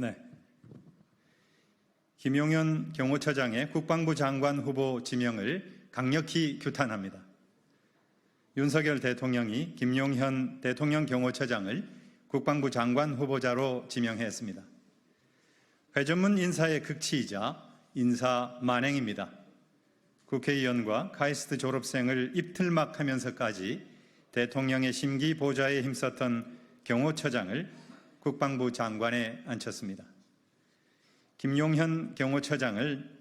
네. 김용현 경호처장의 국방부 장관 후보 지명을 강력히 규탄합니다. 윤석열 대통령이 김용현 대통령 경호처장을 국방부 장관 후보자로 지명했습니다. 회전문 인사의 극치이자 인사 만행입니다. 국회의원과 카이스트 졸업생을 입틀막 하면서까지 대통령의 심기 보좌에 힘썼던 경호처장을 국방부 장관에 앉혔습니다. 김용현 경호처장을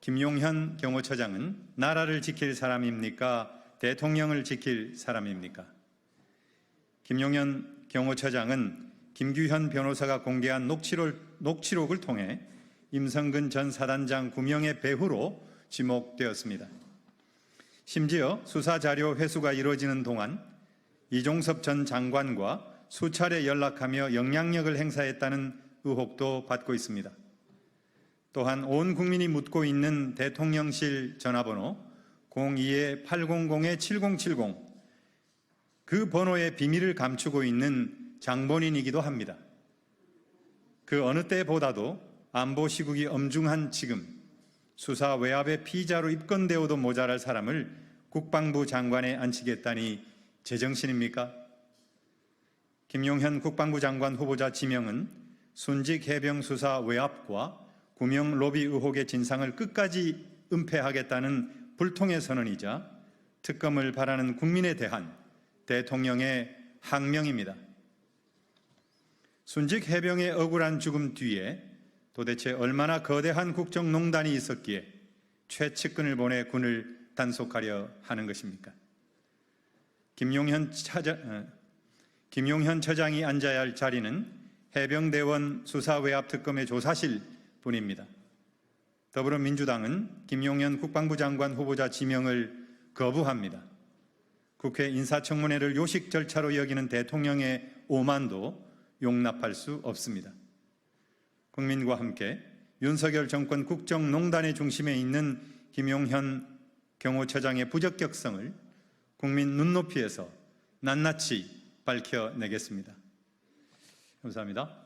김용현 경호처장은 나라를 지킬 사람입니까? 대통령을 지킬 사람입니까? 김용현 경호처장은 김규현 변호사가 공개한 녹취록, 녹취록을 통해 임성근 전 사단장 구명의 배후로 지목되었습니다. 심지어 수사 자료 회수가 이루어지는 동안 이종섭 전 장관과 수차례 연락하며 영향력을 행사했다는 의혹도 받고 있습니다. 또한 온 국민이 묻고 있는 대통령실 전화번호 02-800-7070 그 번호의 비밀을 감추고 있는 장본인이기도 합니다. 그 어느 때보다도 안보 시국이 엄중한 지금 수사 외압의 피의자로 입건되어도 모자랄 사람을 국방부 장관에 앉히겠다니 제정신입니까? 김용현 국방부 장관 후보자 지명은 순직 해병 수사 외압과 구명 로비 의혹의 진상을 끝까지 은폐하겠다는 불통의 선언이자 특검을 바라는 국민에 대한 대통령의 항명입니다. 순직 해병의 억울한 죽음 뒤에 도대체 얼마나 거대한 국정농단이 있었기에 최측근을 보내 군을 단속하려 하는 것입니까? 김용현 차장, 어, 김용현 처장이 앉아야 할 자리는 해병대원 수사외압특검의 조사실 뿐입니다. 더불어민주당은 김용현 국방부 장관 후보자 지명을 거부합니다. 국회 인사청문회를 요식 절차로 여기는 대통령의 오만도 용납할 수 없습니다. 국민과 함께 윤석열 정권 국정농단의 중심에 있는 김용현 경호처장의 부적격성을 국민 눈높이에서 낱낱이 밝혀내겠습니다. 감사합니다.